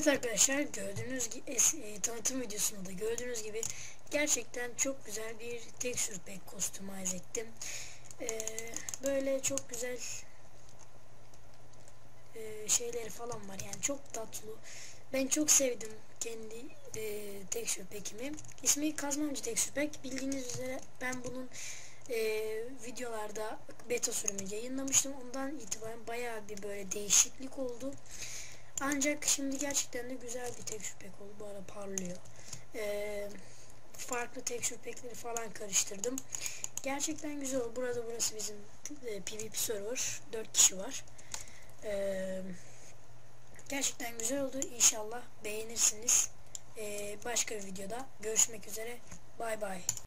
Evet arkadaşlar gördüğünüz gibi e, tanıtım videosunda da gördüğünüz gibi gerçekten çok güzel bir texture pack customize ettim. E, böyle çok güzel e, şeyleri falan var yani çok tatlı. Ben çok sevdim kendi e, texture pack'imi. İsmi Kazmancı Texture Pack. Bildiğiniz üzere ben bunun e, videolarda beta sürümü yayınlamıştım. Ondan itibaren bayağı bir böyle değişiklik oldu. Ancak şimdi gerçekten de güzel bir texture pack oldu. Bu arada parlıyor. Ee, farklı texture packleri falan karıştırdım. Gerçekten güzel oldu. Burada burası bizim e, PvP server. 4 kişi var. Ee, gerçekten güzel oldu. İnşallah beğenirsiniz. Ee, başka bir videoda görüşmek üzere. Bay bay.